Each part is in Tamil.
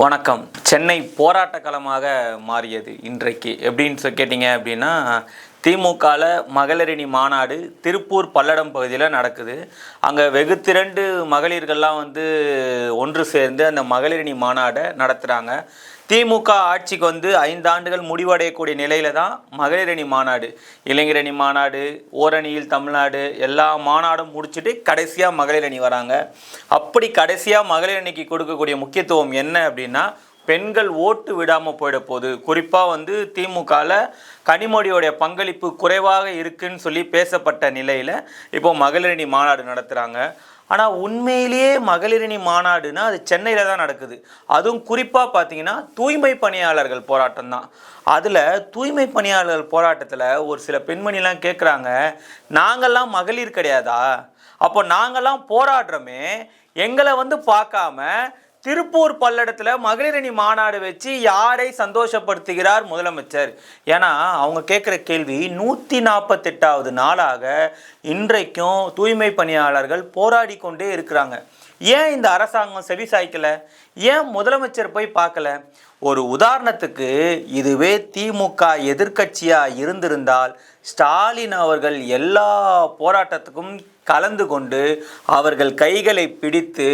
வணக்கம். சென்னை போராட்ட களமாக மாறியது இன்றைக்கு. எப்படின்னு சொல்லி கேட்டிங்க அப்படின்னா திமுகவில் மகளிரணி மாநாடு திருப்பூர் பல்லடம் பகுதியில் நடக்குது. அங்கே வெகு திரண்டு மகளிர்கள்லாம் வந்து ஒன்று சேர்ந்து அந்த மகளிரணி மாநாடை நடத்துகிறாங்க திமுக ஆட்சிக்கு வந்து ஐந்தாண்டுகள் முடிவடையக்கூடிய நிலையில தான் மகளிரணி மாநாடு. இளைஞரணி மாநாடு ஓரணியில் தமிழ்நாடு எல்லா மாநாடும் முடிச்சுட்டு கடைசியாக மகளிரணி வராங்க. அப்படி கடைசியாக மகளிரணிக்கு கொடுக்கக்கூடிய முக்கியத்துவம் என்ன அப்படின்னா பெண்கள் ஓட்டு விடாமல் போயிட போகுது. குறிப்பாக வந்து திமுகவில் கனிமொழியோடைய பங்களிப்பு குறைவாக இருக்குன்னு சொல்லி பேசப்பட்ட நிலையில் இப்போ மகளிரணி மாநாடு நடத்துகிறாங்க ஆனால் உண்மையிலேயே மகளிரணி மாநாடுனா அது சென்னையில் தான் நடக்குது. அதுவும் குறிப்பாக பார்த்தீங்கன்னா தூய்மை பணியாளர்கள் போராட்டம் தான். அதில் தூய்மை பணியாளர்கள் போராட்டத்தில் ஒரு சில பெண்மணிலாம் கேட்குறாங்க நாங்கள்லாம் மகளிர் கிடையாதா? அப்போ நாங்கள்லாம் போராடுறோமே எங்களை வந்து பார்க்காம திருப்பூர் பல்லடத்தில் மகளிரணி மாநாடு வச்சு யாரை சந்தோஷப்படுத்துகிறார் முதலமைச்சர்? ஏன்னா அவங்க கேட்குற கேள்வி நூற்றி நாற்பத்தெட்டாவது நாளாக இன்றைக்கும் தூய்மை பணியாளர்கள் போராடி கொண்டே இருக்கிறாங்க. ஏன் இந்த அரசாங்கம் செவி சாய்க்கல? ஏன் முதலமைச்சர் போய் பார்க்கல? ஒரு உதாரணத்துக்கு இதுவே திமுக எதிர்க்கட்சியாக இருந்திருந்தால் ஸ்டாலின் அவர்கள் எல்லா போராட்டத்துக்கும் கலந்து கொண்டு அவர்கள் கைகளை பிடித்து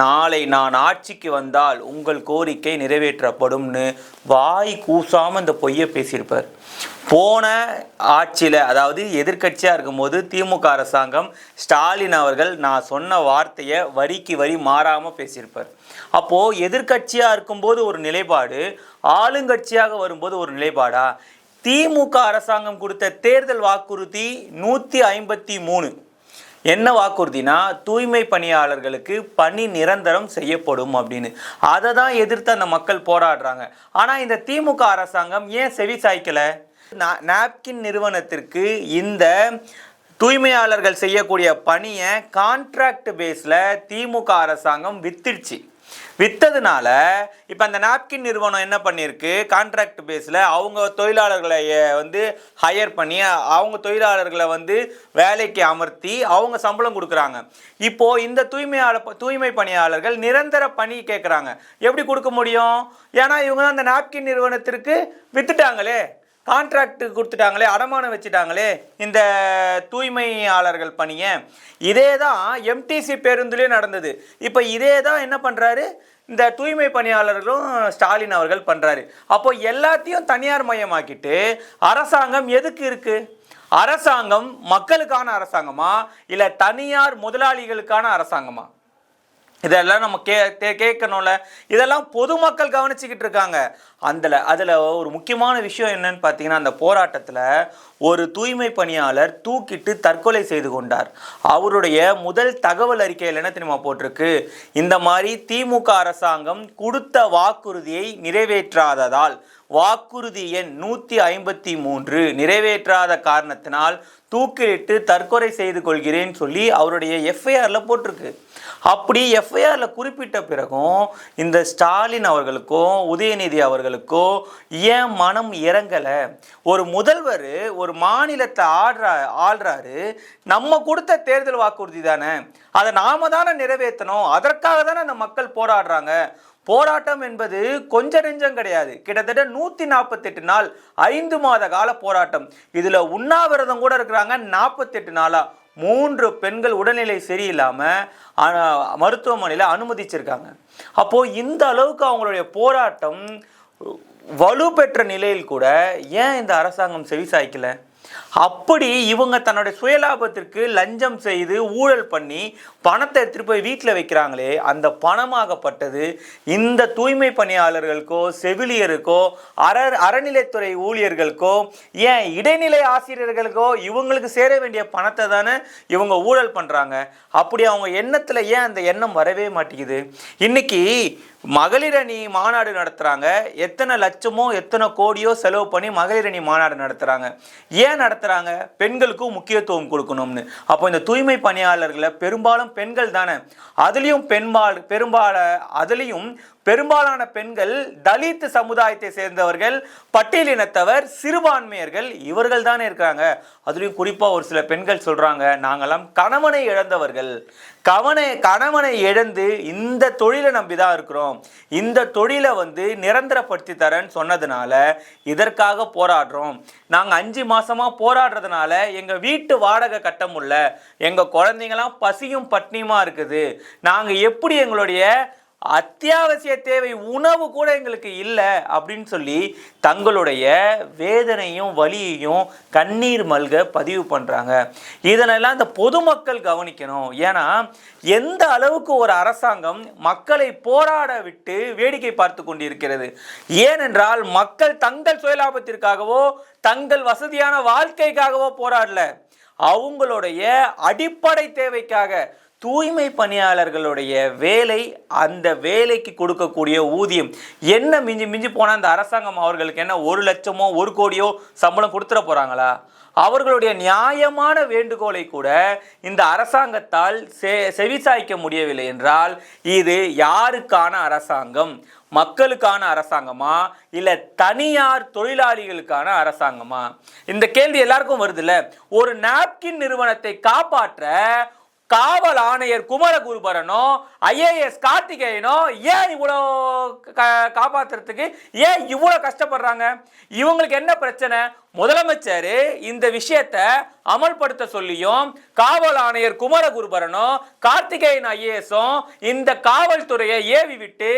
நாளை நான் ஆட்சிக்கு வந்தால் உங்கள் கோரிக்கை நிறைவேற்றப்படும்னு வாய் கூசாமல் இந்த பொய்யை பேசியிருப்பார். போன ஆட்சியில் அதாவது எதிர்க்கட்சியாக இருக்கும்போது திமுக அரசாங்கம் ஸ்டாலின் அவர்கள் நான் சொன்ன வார்த்தையை வரிக்கு வரி மாறாமல் பேசியிருப்பார். அப்போது எதிர்க்கட்சியாக இருக்கும்போது ஒரு நிலைப்பாடு ஆளுங்கட்சியாக வரும்போது ஒரு நிலைப்பாடா? திமுக அரசாங்கம் கொடுத்த தேர்தல் வாக்குறுதி நூற்றி ஐம்பத்தி மூணு. என்ன வாக்குறுதினா தூய்மை பணியாளர்களுக்கு பணி நிரந்தரம் செய்யப்படும் அப்படின்னு. அதை தான் எதிர்த்து அந்த மக்கள் போராடுறாங்க. ஆனால் இந்த திமுக அரசாங்கம் ஏன் செவி சாய்க்கலை? நாப்கின் நிறுவனத்திற்கு இந்த தூய்மையாளர்கள் செய்யக்கூடிய பணியை கான்ட்ராக்ட் பேஸில் திமுக அரசாங்கம் வித்துடுச்சு. வித்ததுனால இப்போ அந்த நாப்கின் நிறுவனம் என்ன பண்ணியிருக்கு? கான்ட்ராக்ட் பேஸில் அவங்க தொழிலாளர்களை வந்து ஹையர் பண்ணி அவங்க தொழிலாளர்களை வந்து வேலைக்கு அமர்த்தி அவங்க சம்பளம் கொடுக்குறாங்க. இப்போது இந்த தூய்மையாளர் தூய்மை பணியாளர்கள் நிரந்தர பணி கேட்குறாங்க எப்படி கொடுக்க முடியும்? ஏன்னா இவங்க அந்த நாப்கின் நிறுவனத்திற்கு வித்துட்டாங்களே. கான்ட்ராக்ட் கொடுத்துட்டாங்களே அடமானம் வச்சுட்டாங்களே இந்த தூய்மையாளர்கள் பணியை. இதே தான் எம்டிசி பேருந்துலேயே நடந்தது. இப்போ இதே தான் என்ன பண்ணுறாரு இந்த தூய்மை பணியாளர்களும் ஸ்டாலின் அவர்கள் பண்ணுறாரு அப்போ எல்லாத்தையும் தனியார் மயமாக்கிட்டு அரசாங்கம் எதுக்கு இருக்குது அரசாங்கம் மக்களுக்கான அரசாங்கமா? இல்லை தனியார் முதலாளிகளுக்கான அரசாங்கமா? இதெல்லாம் நம்ம கே கேட்கணும்ல. இதெல்லாம் பொதுமக்கள் கவனிச்சுக்கிட்டு இருக்காங்க. அதில் அதில் ஒரு முக்கியமான விஷயம் என்னன்னு பார்த்தீங்கன்னா அந்த போராட்டத்தில் ஒரு தூய்மை பணியாளர் தூக்கிட்டு தற்கொலை செய்து கொண்டார். அவருடைய முதல் தகவல் அறிக்கையில் என்ன தெரியுமா போட்டிருக்கு? இந்த மாதிரி திமுக அரசாங்கம் கொடுத்த வாக்குறுதியை நிறைவேற்றாததால் வாக்குறுதி எண் நூற்றி ஐம்பத்தி மூன்று நிறைவேற்றாத காரணத்தினால் தூக்கிலிட்டு தற்கொலை செய்து கொள்கிறேன்னு சொல்லி அவருடைய எஃப்ஐஆரில் போட்டிருக்கு. அப்படி எஃப்ஐஆரில் குறிப்பிட்ட பிறகும் இந்த ஸ்டாலின் அவர்களுக்கும் உதயநிதி அவர்களுக்கோ ஏன் மனம் இறங்கலை? ஒரு முதல்வர் ஒரு மாநிலத்தை ஆடுறா ஆள்றாரு. நம்ம கொடுத்த தேர்தல் வாக்குறுதி தானே. அதை நாம தானே நிறைவேற்றணும். அதற்காக தானே அந்த மக்கள் போராடுறாங்க. போராட்டம் என்பது கொஞ்ச நெஞ்சம் கிடையாது. கிட்டத்தட்ட நூற்றி நாற்பத்தெட்டு நாள் ஐந்து மாத கால போராட்டம். இதில் உண்ணாவிரதம் கூட இருக்கிறாங்க நாற்பத்தெட்டு நாளாக மூன்று பெண்கள் உடல்நிலை சரியில்லாமல் மருத்துவமனையில் அனுமதிச்சிருக்காங்க. அப்போது இந்த அளவுக்கு அவங்களுடைய போராட்டம் வலுப்பெற்ற நிலையில் கூட ஏன் இந்த அரசாங்கம் செவிசாய்க்கல? அப்படி இவங்க தன்னுடைய சுயலாபத்திற்கு லஞ்சம் செய்து ஊழல் பண்ணி பணத்தை எடுத்துகிட்டு போய் வீட்டில் வைக்கிறாங்களே அந்த பணமாகப்பட்டது இந்த தூய்மை பணியாளர்களுக்கோ செவிலியருக்கோ அற அறநிலைத்துறை ஊழியர்களுக்கோ ஏன் இடைநிலை ஆசிரியர்களுக்கோ இவங்களுக்கு சேர வேண்டிய பணத்தை தானே இவங்க ஊழல் பண்ணுறாங்க அப்படி அவங்க எண்ணத்தில் ஏன் அந்த எண்ணம் வரவே மாட்டேங்குது? இன்னைக்கு மகளிர் அணி மாநாடு நடத்துகிறாங்க எத்தனை லட்சமோ எத்தனை கோடியோ செலவு பண்ணி மகளிர் அணி மாநாடு நடத்துகிறாங்க ஏன் நடத்துகிறாங்க பெண்களுக்கும் முக்கியத்துவம் கொடுக்கணும்னு. அப்போ இந்த தூய்மை பணியாளர்களை பெரும்பாலும் பெண்கள் தானே. அதுலேயும் பெண்பால் பெரும்பால அதுலேயும் பெரும்பாலான பெண்கள் தலித் சமுதாயத்தை சேர்ந்தவர்கள் பட்டியலினத்தவர் சிறுபான்மையர்கள் இவர்கள் தானே இருக்காங்க. அதுலேயும் குறிப்பாக ஒரு சில பெண்கள் சொல்கிறாங்க நாங்களாம் கணவனை இழந்தவர்கள். கவனை கணவனை இழந்து இந்த தொழிலை நம்பி தான் இருக்கிறோம். இந்த தொழிலை வந்து நிரந்தரப்படுத்தி தரேன்னு சொன்னதுனால இதற்காக போராடுறோம். நாங்கள் அஞ்சு மாதமாக போராடுறதுனால எங்கள் வீட்டு வாடகை கட்ட முடியல. எங்கள் குழந்தைங்களாம் பசியும் பட்னியுமாக இருக்குது. நாங்கள் எப்படி எங்களுடைய அத்தியாவசிய தேவை உணவு கூட எங்களுக்கு இல்லை அப்படின்னு சொல்லி தங்களுடைய வேதனையும் வலியையும் கண்ணீர் மல்க பதிவு பண்ணுறாங்க இதனெல்லாம் இந்த பொதுமக்கள் கவனிக்கணும். ஏன்னா எந்த அளவுக்கு ஒரு அரசாங்கம் மக்களை போராட விட்டு வேடிக்கை பார்த்து கொண்டிருக்கிறது? ஏனென்றால் மக்கள் தங்கள் சுயலாபத்திற்காகவோ தங்கள் வசதியான வாழ்க்கைக்காகவோ போராடல. அவங்களுடைய அடிப்படை தேவைக்காக தூய்மை பணியாளர்களுடைய வேலை அந்த வேலைக்கு கொடுக்கக்கூடிய ஊதியம். என்ன மிஞ்சி மிஞ்சி போனால் அந்த அரசாங்கம் அவர்களுக்கு என்ன ஒரு லட்சமோ ஒரு கோடியோ சம்பளம் கொடுத்துட போகிறாங்களா அவர்களுடைய நியாயமான வேண்டுகோளை கூட இந்த அரசாங்கத்தால் செ செவிசாய்க்க முடியவில்லை என்றால் இது யாருக்கான அரசாங்கம்? மக்களுக்கான அரசாங்கமா? இல்லை தனியார் தொழிலாளிகளுக்கான அரசாங்கமா? இந்த கேள்வி எல்லாருக்கும் வருதுல்ல. ஒரு நாப்கின் நிறுவனத்தை காப்பாற்ற காவல் ஆணையர் குமரகுருபரனோ ஐஏஎஸ் கார்த்திகேயனோ ஏன் இவ்வளோ காப்பாற்றுறதுக்கு ஏன் இவ்வளோ கஷ்டப்படுறாங்க? இவங்களுக்கு என்ன பிரச்சனை? முதலமைச்சர் இந்த விஷயத்த அமல்படுத்த சொல்லியும் காவல் ஆணையர் குமரகுருபரனும் கார்த்திகேயன் ஐஏஎஸும் இந்த காவல்துறையை ஏவி விட்டு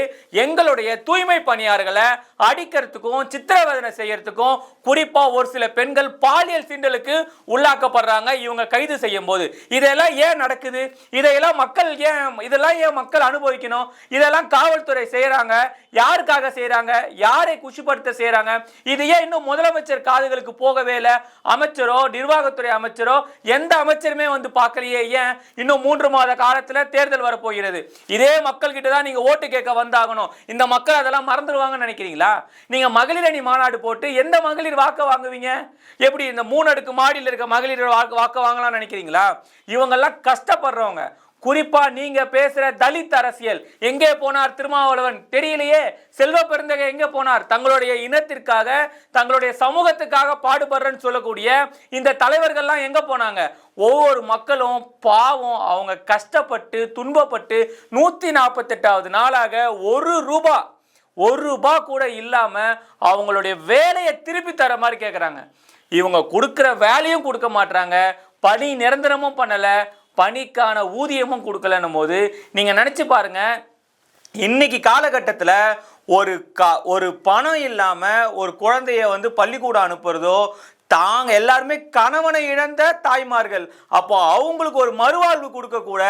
எங்களுடைய தூய்மை பணியாளர்களை அடிக்கிறதுக்கும் சித்திரவதனை செய்யறதுக்கும் குறிப்பா ஒரு சில பெண்கள் பாலியல் சீண்டலுக்கு உள்ளாக்கப்படுறாங்க இவங்க கைது செய்யும் போது இதெல்லாம் ஏன் நடக்குது? இதையெல்லாம் மக்கள் ஏன் இதெல்லாம் ஏன் மக்கள் அனுபவிக்கணும்? இதெல்லாம் காவல்துறை செய்யறாங்க. யாருக்காக செய்யறாங்க? யாரை குஷிப்படுத்த செய்யறாங்க? இது ஏன் இன்னும் முதலமைச்சர் காதுகளுக்கு போகவே இல்லை. அமைச்சரோ நிர்வாகத்துறை அமைச்சரோ எந்த அமைச்சருமே வந்து பார்க்கலையே ஏன்? இன்னும் மூன்று மாத காலத்துல தேர்தல் வரப்போகிறது. இதே மக்கள் கிட்ட தான் நீங்க ஓட்டு கேட்க வந்தாகணும். இந்த மக்கள் அதெல்லாம் மறந்துடுவாங்கன்னு நினைக்கிறீங்களா? நீங்க மகளிர் அணி மாநாடு போட்டு எந்த மகளிர் வாக்க வாங்குவீங்க? எப்படி இந்த மூணு அடுக்கு மாடியில் இருக்க மகளிர் வாக்கு வாக்க வாங்கலாம்னு நினைக்கிறீங்களா? இவங்கெல்லாம் கஷ்டப்படுறவங்க. குறிப்பா நீங்க பேசுற தலித் அரசியல். எங்கே போனார் திருமாவளவன்? தெரியலையே. செல்வ பெருந்தகை எங்க போனார்? தங்களுடைய இனத்திற்காக தங்களுடைய சமூகத்துக்காக பாடுபடுறேன்னு சொல்லக்கூடிய இந்த தலைவர்கள்லாம் எங்க போனாங்க? ஒவ்வொரு மக்களும் பாவம் அவங்க கஷ்டப்பட்டு துன்பப்பட்டு நூத்தி நாற்பத்தெட்டாவது நாளாக ஒரு ரூபா ஒரு ரூபா கூட இல்லாம அவங்களுடைய வேலையை திருப்பி தர மாதிரி கேட்குறாங்க இவங்க கொடுக்குற வேலையும் கொடுக்க மாட்டாங்க பணி நிரந்தரமும் பண்ணலை. பணிக்கான ஊதியமும் கொடுக்கலன்னும் போது நீங்கள் நினச்சி பாருங்க இன்னைக்கு காலகட்டத்தில் ஒரு கா ஒரு பணம் இல்லாமல் ஒரு குழந்தைய வந்து பள்ளிக்கூடம் அனுப்புறதோ தாங்க எல்லாருமே கணவனை இழந்த தாய்மார்கள். அப்போ அவங்களுக்கு ஒரு மறுவாழ்வு கொடுக்க கூட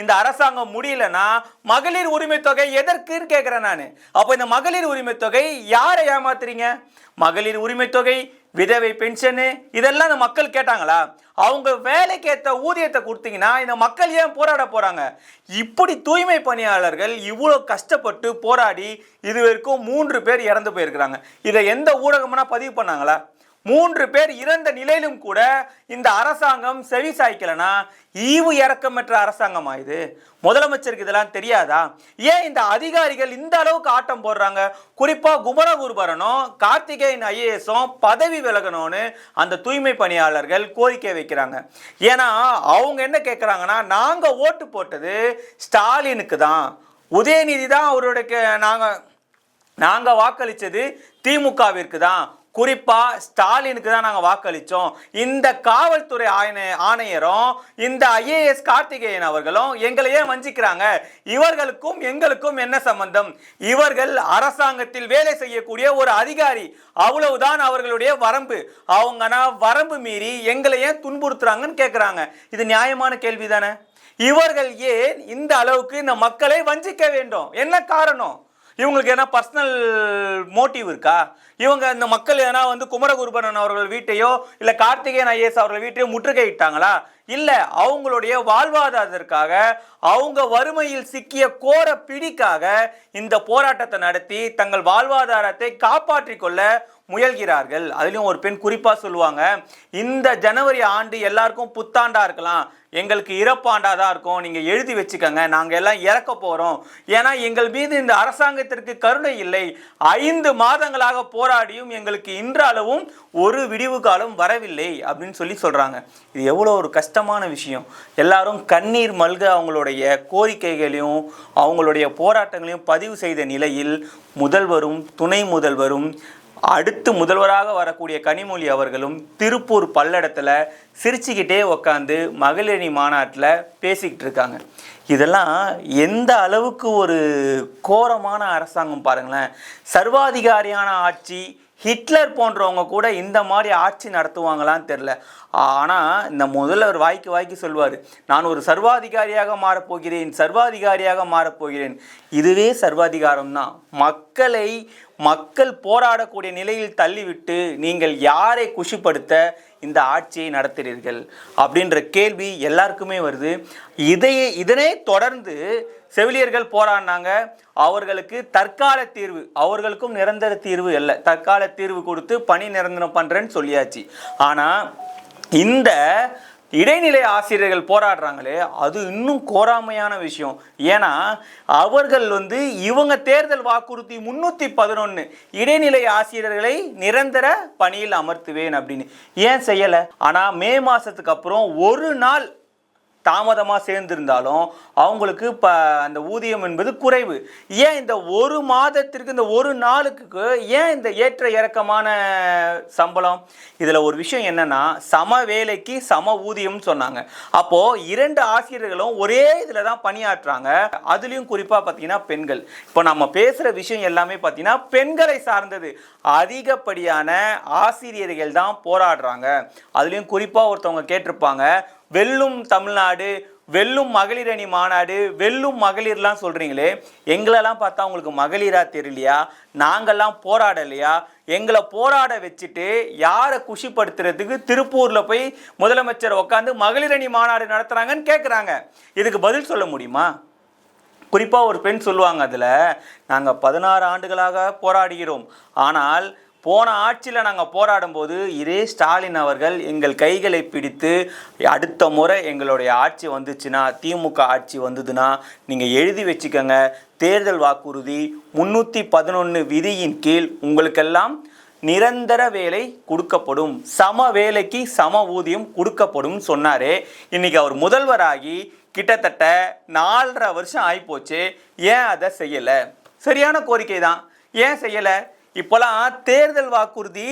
இந்த அரசாங்கம் முடியலன்னா மகளிர் உரிமை தொகை எதற்குன்னு கேட்குறேன் நான். அப்போ இந்த மகளிர் உரிமை தொகை யாரை ஏமாத்துறீங்க? மகளிர் உரிமை தொகை விதவை பென்ஷனு இதெல்லாம் இந்த மக்கள் கேட்டாங்களா? அவங்க வேலைக்கு ஏற்ற ஊதியத்தை கொடுத்தீங்கன்னா இந்த மக்கள் ஏன் போராட போகிறாங்க இப்படி தூய்மை பணியாளர்கள் இவ்வளோ கஷ்டப்பட்டு போராடி இது வரைக்கும் மூன்று பேர் இறந்து போயிருக்கிறாங்க. இதை எந்த ஊடகம்னா பதிவு பண்ணாங்களா? மூன்று பேர் இறந்த நிலையிலும் கூட இந்த அரசாங்கம் செவி சாய்க்கலனா ஈவு இறக்கமற்ற அரசாங்கமா இது முதலமைச்சருக்கு இதெல்லாம் தெரியாதா? ஏன் இந்த அதிகாரிகள் இந்த அளவுக்கு ஆட்டம் போடுறாங்க? குறிப்பா குமரகுருபரனும் கார்த்திகேயன் ஐஏஎஸும் பதவி விலகணும்னு அந்த தூய்மை பணியாளர்கள் கோரிக்கை வைக்கிறாங்க. ஏன்னா அவங்க என்ன கேட்குறாங்கன்னா நாங்க ஓட்டு போட்டது ஸ்டாலினுக்கு தான். உதயநிதி தான் அவருடைய நாங்கள் நாங்கள் வாக்களித்தது திமுகவிற்கு தான். குறிப்பாக ஸ்டாலினுக்கு தான் நாங்கள் வாக்களித்தோம் இந்த காவல்துறை ஆணை ஆணையரும் இந்த ஐஏஎஸ் கார்த்திகேயன் அவர்களும் எங்களை ஏன் வஞ்சிக்கிறாங்க? இவர்களுக்கும் எங்களுக்கும் என்ன சம்பந்தம்? இவர்கள் அரசாங்கத்தில் வேலை செய்யக்கூடிய ஒரு அதிகாரி. அவ்வளவுதான் அவர்களுடைய வரம்பு. அவங்கன்னா வரம்பு மீறி எங்களை ஏன் துன்புறுத்துறாங்கன்னு கேட்குறாங்க இது நியாயமான கேள்வி தானே இவர்கள் ஏன் இந்த அளவுக்கு இந்த மக்களை வஞ்சிக்க வேண்டும்? என்ன காரணம்? இவங்களுக்கு என்ன பர்சனல் மோட்டிவ் இருக்கா? இவங்க இந்த மக்கள் ஏன்னா வந்து குமரகுருபரன் அவர்கள் வீட்டையோ இல்லை கார்த்திகேயன் ஐஏஎஸ் அவர்கள் வீட்டையோ முற்றுகையிட்டாங்களா? இல்லை அவங்களுடைய வாழ்வாதாரத்திற்காக அவங்க வறுமையில் சிக்கிய கோர பிடிக்காக இந்த போராட்டத்தை நடத்தி தங்கள் வாழ்வாதாரத்தை காப்பாற்றிக்கொள்ள முயல்கிறார்கள். அதுலேயும் ஒரு பெண் குறிப்பாக சொல்லுவாங்க இந்த ஜனவரி ஆண்டு எல்லாருக்கும் புத்தாண்டாக இருக்கலாம். எங்களுக்கு இறப்பாண்டாக தான் இருக்கும். நீங்கள் எழுதி வச்சுக்கோங்க. நாங்கள் எல்லாம் இறக்க போகிறோம் ஏன்னா எங்கள் மீது இந்த அரசாங்கத்திற்கு கருணை இல்லை. ஐந்து மாதங்களாக போராடியும் எங்களுக்கு இன்றளவும் ஒரு விடிவு காலம் வரவில்லை. அப்படின்னு சொல்லி சொல்கிறாங்க இது எவ்வளோ ஒரு கஷ்டமான விஷயம். எல்லாரும் கண்ணீர் மல்க அவங்களுடைய கோரிக்கைகளையும் அவங்களுடைய போராட்டங்களையும் பதிவு செய்த நிலையில் முதல்வரும் துணை முதல்வரும் அடுத்து முதல்வராக வரக்கூடிய கனிமொழி அவர்களும் திருப்பூர் பல்லடத்தில் சிரிச்சுக்கிட்டே உக்காந்து மகளிரணி மாநாட்டில் பேசிக்கிட்டு இருக்காங்க. இதெல்லாம் எந்த அளவுக்கு ஒரு கோரமான அரசாங்கம் பாருங்களேன். சர்வாதிகாரியான ஆட்சி ஹிட்லர் போன்றவங்க கூட இந்த மாதிரி ஆட்சி நடத்துவாங்களான்னு தெரில ஆனால் இந்த முதல்வர் வாய்க்கு வாய்க்கு சொல்வார் நான் ஒரு சர்வாதிகாரியாக மாறப்போகிறேன் சர்வாதிகாரியாக மாறப்போகிறேன். இதுவே சர்வாதிகாரம் தான் மக்களை மக்கள் போராடக்கூடிய நிலையில் தள்ளிவிட்டு நீங்கள் யாரை குஷிப்படுத்த இந்த ஆட்சியை நடத்துகிறீர்கள்? அப்படின்ற கேள்வி எல்லாருக்குமே வருது. இதையே இதனை தொடர்ந்து செவிலியர்கள் போராடினாங்க. அவர்களுக்கு தற்கால தீர்வு அவர்களுக்கும் நிரந்தர தீர்வு இல்லை. தற்கால தீர்வு கொடுத்து பணி நிரந்தரம் பண்ணுறேன்னு சொல்லியாச்சு. ஆனால் இந்த இடைநிலை ஆசிரியர்கள் போராடுறாங்களே அது இன்னும் கோராமையான விஷயம். ஏன்னா அவர்கள் வந்து இவங்க தேர்தல் வாக்குறுதி முன்னூற்றி பதினொன்று இடைநிலை ஆசிரியர்களை நிரந்தர பணியில் அமர்த்துவேன் அப்படின்னு. ஏன் செய்யலை? ஆனால் மே மாதத்துக்கு அப்புறம் ஒரு நாள் தாமதமாக சேர்ந்திருந்தாலும் அவங்களுக்கு இப்போ அந்த ஊதியம் என்பது குறைவு. ஏன் இந்த ஒரு மாதத்திற்கு இந்த ஒரு நாளுக்கு ஏன் இந்த ஏற்ற இறக்கமான சம்பளம்? இதில் ஒரு விஷயம் என்னென்னா சம வேலைக்கு சம ஊதியம்னு சொன்னாங்க. அப்போது இரண்டு ஆசிரியர்களும் ஒரே இதில் தான் பணியாற்றுறாங்க அதுலேயும் குறிப்பாக பார்த்தீங்கன்னா பெண்கள். இப்போ நம்ம பேசுகிற விஷயம் எல்லாமே பார்த்தீங்கன்னா பெண்களை சார்ந்தது. அதிகப்படியான ஆசிரியர்கள் தான் போராடுறாங்க. அதுலேயும் குறிப்பாக ஒருத்தவங்க கேட்டிருப்பாங்க வெல்லும் தமிழ்நாடு வெல்லும் மகளிர் அணி மாநாடு வெல்லும் மகளிர்லாம் சொல்கிறீங்களே எங்களெல்லாம் பார்த்தா உங்களுக்கு மகளிராக தெரியலையா? நாங்கள்லாம் போராடலையா? எங்களை போராட வச்சுட்டு யாரை குஷிப்படுத்துறதுக்கு திருப்பூரில் போய் முதலமைச்சர் உட்காந்து மகளிர் அணி மாநாடு நடத்துகிறாங்கன்னு கேட்குறாங்க இதுக்கு பதில் சொல்ல முடியுமா? குறிப்பாக ஒரு பெண் சொல்லுவாங்க அதில் நாங்கள் பதினாறு ஆண்டுகளாக போராடுகிறோம். ஆனால் போன ஆட்சியில் நாங்கள் போராடும்போது இதே ஸ்டாலின் அவர்கள் எங்கள் கைகளை பிடித்து அடுத்த முறை எங்களுடைய ஆட்சி வந்துச்சுன்னா திமுக ஆட்சி வந்ததுன்னா நீங்கள் எழுதி வச்சுக்கோங்க. தேர்தல் வாக்குறுதி முன்னூற்றி பதினொன்று விதியின் கீழ் உங்களுக்கெல்லாம் நிரந்தர வேலை கொடுக்கப்படும். சம வேலைக்கு சம ஊதியம் கொடுக்கப்படும் சொன்னாரே. இன்னைக்கு அவர் முதல்வராகி கிட்டத்தட்ட நாலரை வருஷம் ஆகிப்போச்சு ஏன் அதை செய்யலை? சரியான கோரிக்கை தான் ஏன் செய்யலை? இப்போலாம் தேர்தல் வாக்குறுதி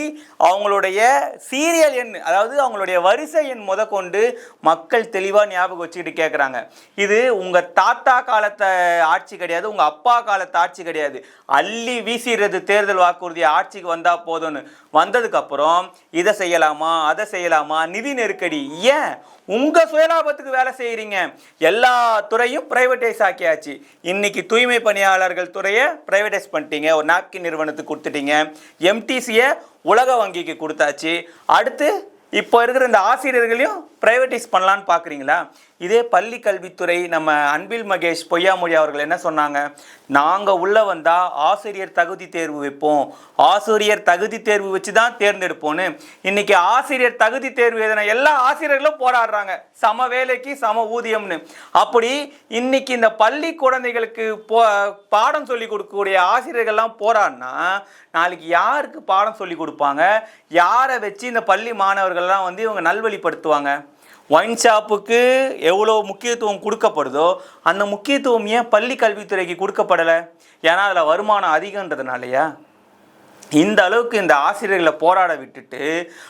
அவங்களுடைய சீரியல் எண் அதாவது அவங்களுடைய வரிசை எண் முத கொண்டு மக்கள் தெளிவாக ஞாபகம் வச்சுக்கிட்டு கேட்குறாங்க இது உங்கள் தாத்தா காலத்தை ஆட்சி கிடையாது உங்கள் அப்பா காலத்து ஆட்சி கிடையாது. அள்ளி வீசிடுறது தேர்தல் வாக்குறுதி ஆட்சிக்கு வந்தால் போதும்னு. வந்ததுக்கப்புறம் இதை செய்யலாமா அதை செய்யலாமா நிதி நெருக்கடி ஏன் உங்கள் சுயலாபத்துக்கு வேலை செய்கிறீங்க எல்லா துறையும் ப்ரைவேட்டைஸ் ஆக்கியாச்சு. இன்னைக்கு தூய்மை பணியாளர்கள் துறையை ப்ரைவேட்டைஸ் பண்ணிட்டீங்க. ஒரு நாப்கின் நிறுவனத்துக்கு கொடுத்துட்டீங்க. எம்டிசியை உலக வங்கிக்கு கொடுத்தாச்சு. அடுத்து இப்போ இருக்கிற இந்த ஆசிரியர்களையும் ப்ரைவேட்டைஸ் பண்ணலான்னு பார்க்குறீங்களா இதே பள்ளி கல்வித்துறை நம்ம அன்பில் மகேஷ் பொய்யாமொழி அவர்கள் என்ன சொன்னாங்க? நாங்கள் உள்ளே வந்தால் ஆசிரியர் தகுதி தேர்வு வைப்போம். ஆசிரியர் தகுதி தேர்வு வச்சு தான் தேர்ந்தெடுப்போன்னு இன்றைக்கி ஆசிரியர் தகுதி தேர்வு எதனா எல்லா ஆசிரியர்களும் போராடுறாங்க. சம வேலைக்கு சம ஊதியம்னு. அப்படி இன்றைக்கி இந்த பள்ளி குழந்தைகளுக்கு போ பாடம் சொல்லி கொடுக்கக்கூடிய ஆசிரியர்கள்லாம் போராடினா நாளைக்கு யாருக்கு பாடம் சொல்லி கொடுப்பாங்க? யாரை வச்சு இந்த பள்ளி மாணவர்கள்லாம் வந்து இவங்க நல்வழிப்படுத்துவாங்க? ஒயின் ஷாப்புக்கு எவ்வளோ முக்கியத்துவம் கொடுக்கப்படுதோ அந்த முக்கியத்துவம் ஏன் பள்ளி கல்வித்துறைக்கு கொடுக்கப்படலை? ஏன்னா அதில் வருமானம் அதிகன்றதுனாலயா? இந்த அளவுக்கு இந்த ஆசிரியர்களை போராட விட்டுட்டு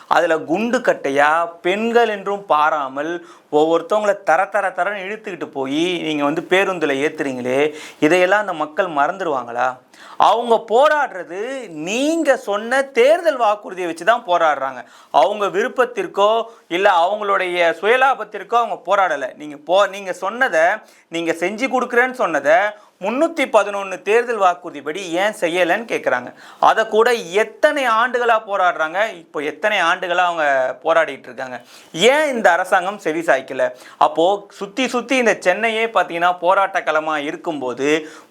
அதில் குண்டு கட்டையாக பெண்கள் என்றும் பாராமல் ஒவ்வொருத்தவங்களை தர தர தரன்னு இழுத்துக்கிட்டு போய் நீங்கள் வந்து பேருந்தில் ஏற்றுறீங்களே இதையெல்லாம் அந்த மக்கள் மறந்துடுவாங்களா அவங்க போராடுறது நீங்கள் சொன்ன தேர்தல் வாக்குறுதியை வச்சு தான் போராடுறாங்க. அவங்க விருப்பத்திற்கோ இல்லை அவங்களுடைய சுயலாபத்திற்கோ அவங்க போராடலை. நீங்கள் போ நீங்கள் சொன்னதை நீங்கள் செஞ்சு கொடுக்குறேன்னு சொன்னதை முன்னூற்றி பதினொன்று தேர்தல் வாக்குறுதிப்படி ஏன் செய்யலைன்னு கேட்குறாங்க அதை கூட எத்தனை ஆண்டுகளாக போராடுறாங்க? இப்போ எத்தனை ஆண்டுகளாக அவங்க போராடிட்டு இருக்காங்க. ஏன் இந்த அரசாங்கம் செவி சாய்க்கலை? அப்போது சுற்றி சுற்றி இந்த சென்னையே பார்த்தீங்கன்னா போராட்ட களமாக இருக்கும்போது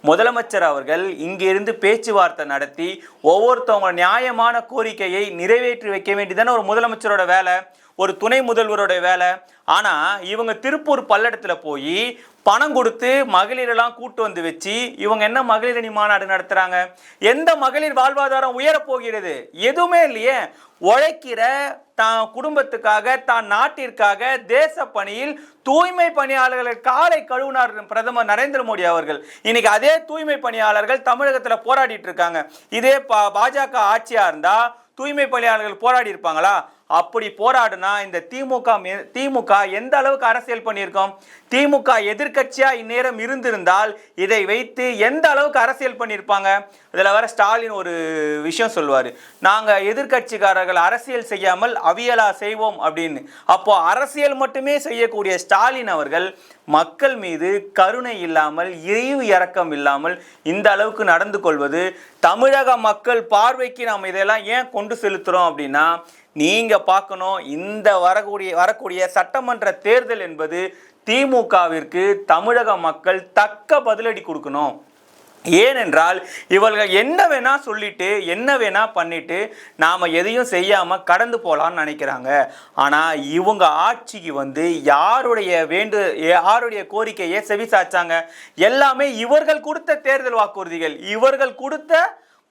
முதலமைச்சர் அவர்கள் இங்கிருந்து பேச்சுவார்த்தை நடத்தி ஒவ்வொருத்தவங்க நியாயமான கோரிக்கையை நிறைவேற்றி வைக்க வேண்டியதான ஒரு முதலமைச்சரோட வேலை. ஒரு துணை முதல்வரோட வேலை. ஆனால் இவங்க திருப்பூர் பல்லடத்தில் போய் பணம் கொடுத்து மகளிரெல்லாம் கூட்டு வந்து வச்சு இவங்க என்ன மகளிர் அணி மாநாடு நடத்துகிறாங்க எந்த மகளிர் வாழ்வாதாரம் உயரப் போகிறது எதுவுமே இல்லையே. உழைக்கிற தான் குடும்பத்துக்காக தான் நாட்டிற்காக தேச பணியில் தூய்மை பணியாளர்கள் காலை கழுவினார் பிரதமர் நரேந்திர மோடி அவர்கள். இன்னைக்கு அதே தூய்மை பணியாளர்கள் தமிழகத்தில் போராடிட்டு இருக்காங்க. இதே பா பாஜக ஆட்சியாக இருந்தால் தூய்மை பணியாளர்கள் போராடி இருப்பாங்களா? அப்படி போராடுனா இந்த திமுக மே- திமுக எந்த அளவுக்கு அரசியல் பண்ணியிருக்கோம்? திமுக எதிர்கட்சியா இந்நேரம் இருந்திருந்தால் இதை வைத்து எந்த அளவுக்கு அரசியல் பண்ணியிருப்பாங்க? இதில் வர ஸ்டாலின் ஒரு விஷயம் சொல்லுவார். நாங்கள் எதிர்கட்சிக்காரர்கள் அரசியல் செய்யாமல் அவியலா செய்வோம் அப்படின்னு. அப்போ அரசியல் மட்டுமே செய்யக்கூடிய ஸ்டாலின் அவர்கள் மக்கள் மீது கருணை இல்லாமல் இழிவு இறக்கம் இல்லாமல் இந்த அளவுக்கு நடந்து கொள்வது தமிழக மக்கள் பார்வைக்கு நாம் இதெல்லாம் ஏன் கொண்டு செலுத்துகிறோம் அப்படின்னா நீங்கள் பார்க்கணும். இந்த வரக்கூடிய வரக்கூடிய சட்டமன்ற தேர்தல் என்பது திமுகவிற்கு தமிழக மக்கள் தக்க பதிலடி கொடுக்கணும். ஏனென்றால் இவர்கள் என்ன வேணா சொல்லிட்டு என்ன வேணா பண்ணிட்டு நாம் எதையும் செய்யாமல் கடந்து போகலான்னு நினைக்கிறாங்க. ஆனால் இவங்க ஆட்சிக்கு வந்து யாருடைய வேண்டு யாருடைய கோரிக்கையை செவிசாச்சாங்க எல்லாமே இவர்கள் கொடுத்த தேர்தல் வாக்குறுதிகள். இவர்கள் கொடுத்த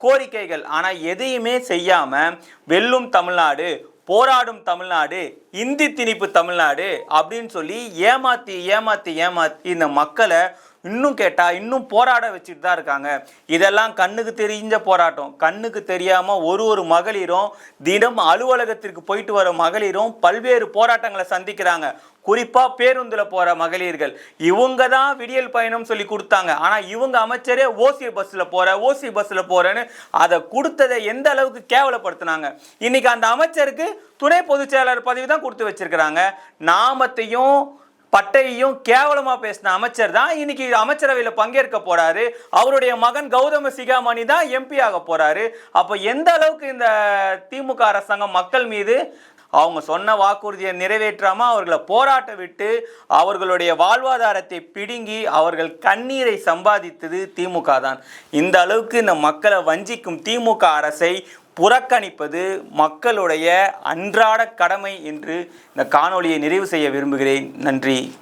கோரிக்கைகள். ஆனால் எதையுமே செய்யாமல் வெல்லும் தமிழ்நாடு போராடும் தமிழ்நாடு இந்தி திணிப்பு தமிழ்நாடு அப்படின்னு சொல்லி ஏமாற்றி ஏமாற்றி ஏமாற்றி இந்த மக்களை இன்னும் கேட்டால் இன்னும் போராட வச்சுட்டு தான் இருக்காங்க. இதெல்லாம் கண்ணுக்கு தெரிஞ்ச போராட்டம். கண்ணுக்கு தெரியாமல் ஒரு ஒரு மகளிரும் தினம் அலுவலகத்திற்கு போயிட்டு வர மகளிரும் பல்வேறு போராட்டங்களை சந்திக்கிறாங்க. குறிப்பாக பேருந்தில் போகிற மகளிர்கள். இவங்க தான் விடியல் பயணம் சொல்லி கொடுத்தாங்க. ஆனால் இவங்க அமைச்சரே ஓசி பஸ்ஸில் போகிற ஓசி பஸ்ஸில் போகிறேன்னு அதை கொடுத்ததை எந்த அளவுக்கு கேவலப்படுத்தினாங்க? இன்றைக்கி அந்த அமைச்சருக்கு துணை பொதுச் செயலாளர் பதவி தான் கொடுத்து வச்சிருக்கிறாங்க. நாமத்தையும் பட்டையையும் கேவலமாக பேசின அமைச்சர் தான் இன்னைக்கு அமைச்சரவையில் பங்கேற்க போறாரு. அவருடைய மகன் கௌதம சிகாமணி தான் எம்பி ஆக போறாரு. அப்போ எந்த அளவுக்கு இந்த திமுக அரசாங்கம் மக்கள் மீது அவங்க சொன்ன வாக்குறுதியை நிறைவேற்றாமல் அவர்களை போராட்ட விட்டு அவர்களுடைய வாழ்வாதாரத்தை பிடுங்கி அவர்கள் கண்ணீரை சம்பாதித்தது திமுக தான். இந்த அளவுக்கு இந்த மக்களை வஞ்சிக்கும் திமுக அரசை புறக்கணிப்பது மக்களுடைய அன்றாட கடமை என்று இந்த காணொளியை நிறைவு செய்ய விரும்புகிறேன். நன்றி.